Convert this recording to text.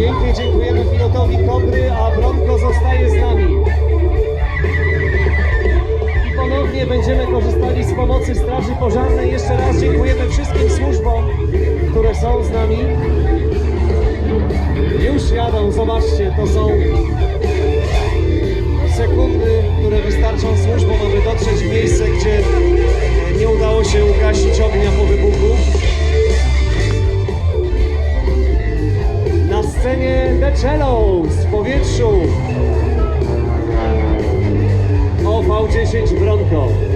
Pięknie dziękujemy pilotowi Kobry, a Bronko zostaje z nami. I ponownie będziemy korzystali z pomocy Straży Pożarnej. Jeszcze raz dziękujemy wszystkim służbom, które są z nami. Już jadą, zobaczcie, to są OV10 Bronco.